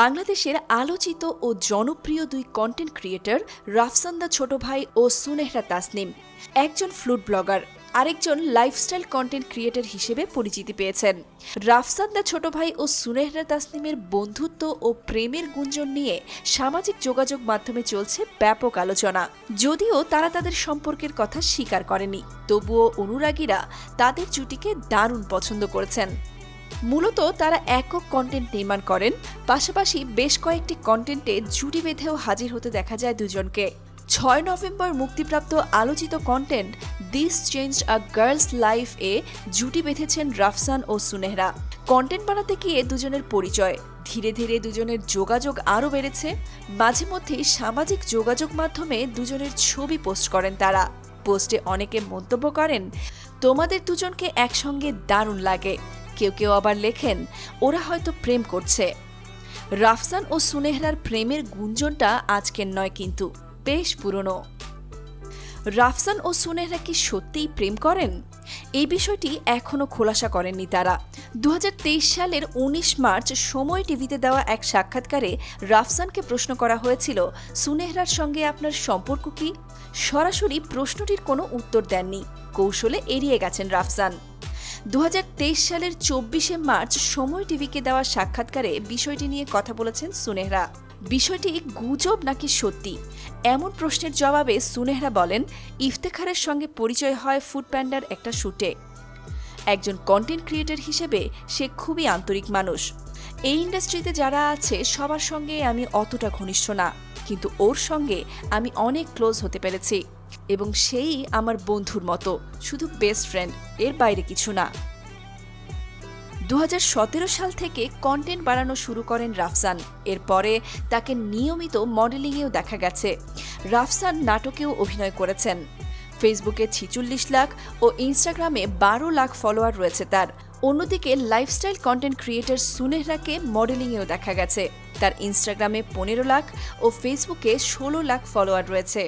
বাংলাদেশের আলোচিত ও জনপ্রিয় দুই কন্টেন্ট ক্রিয়েটর রাফসান্দা ছোট ভাই ও সুনেহরা তাসনিম। একজন ফ্লুট ব্লগার আরেকজন লাইফস্টাইল কন্টেন্ট ক্রিয়েটর হিসেবে পরিচিতি পেয়েছেন। রাফসান্দা ছোট ভাই ও সুনেহরা তাসনিমের বন্ধুত্ব ও প্রেমের গুঞ্জন নিয়ে সামাজিক যোগাযোগ মাধ্যমে চলছে ব্যাপক আলোচনা। যদিও তারা তাদের সম্পর্কের কথা স্বীকার করেনি, তবুও অনুরাগীরা তাদের জুটিকে দারুণ পছন্দ করেছেন। মূলত তারা একক কন্টেন্ট নির্মাণ করেন, পাশাপাশি বেশ কয়েকটি কন্টেন্টে জুটি বেঁধেও হাজির হতে দেখা যায় দুজনকে। ছয় নভেম্বর মুক্তিপ্রাপ্ত আলোচিত content this change a girl's life এ জুটি বেঁধেছেন রাফসান ও সুনেহরা। কন্টেন্ট বানাতে গিয়ে দুজনের পরিচয়। ধীরে ধীরে দুজনের যোগাযোগ আরও বেড়েছে। মাঝে মধ্যেই সামাজিক যোগাযোগ মাধ্যমে দুজনের ছবি পোস্ট করেন তারা। পোস্টে অনেকে মন্তব্য করেন, তোমাদের দুজনকে একসঙ্গে দারুণ লাগে। কেউ কেউ আবার লেখেন, ওরা হয়তো প্রেম করছে। রাফসান ও সুনেহরার প্রেমের গুঞ্জনটা আজকের নয় কিন্তু, বেশ পুরনো। রাফসান ও সুনেহরা কি সত্যিই প্রেম করেন? এই বিষয়টি এখনও খোলাসা করেননি তারা। দু হাজার তেইশ সালের ১৯ মার্চ সময় টিভিতে দেওয়া এক সাক্ষাৎকারে রাফসানকে প্রশ্ন করা হয়েছিল, সুনেহরার সঙ্গে আপনার সম্পর্ক কি? সরাসরি প্রশ্নটির কোনো উত্তর দেননি। কৌশলে এড়িয়ে গেছেন রাফসান। দু হাজার তেইশ সালের চব্বিশে মার্চ সময় টিভিকে দেওয়া সাক্ষাৎকারে বিষয়টি নিয়ে কথা বলেছেন সুনেহরা। বিষয়টি গুজব নাকি সত্যি? এমন প্রশ্নের জবাবে সুনেহরা বলেন, ইফতেখারের সঙ্গে পরিচয় হয় ফুড প্যান্ডার একটা শ্যুটে একজন কন্টেন্ট ক্রিয়েটর হিসেবে সে খুবই আন্তরিক মানুষ। এই ইন্ডাস্ট্রিতে যারা আছে, সবার সঙ্গে আমি অতটা ঘনিষ্ঠ না। কিন্তু ওর সঙ্গে আমি অনেক ক্লোজ হতে পেরেছি এবং সেই আমার বন্ধুর মতো, শুধু বেস্ট ফ্রেন্ড এর বাইরে কিছু না। দু হাজার সতেরো সাল থেকে কন্টেন্ট বাড়ানো শুরু করেন রাফসান। এরপরে তাকে নিয়মিত মডেলিংয়েও দেখা গেছে। রাফসান নাটকেও অভিনয় করেছেন। ফেসবুকে ছিচল্লিশ লাখ ও ইনস্টাগ্রামে বারো লাখ ফলোয়ার রয়েছে তার। অন্যদিকে লাইফস্টাইল কন্টেন্ট ক্রিয়েটর সুনেহরাকে মডেলিংয়েও দেখা গেছে। তার ইনস্টাগ্রামে পনেরো লাখ ও ফেসবুকে ষোলো লাখ ফলোয়ার রয়েছে।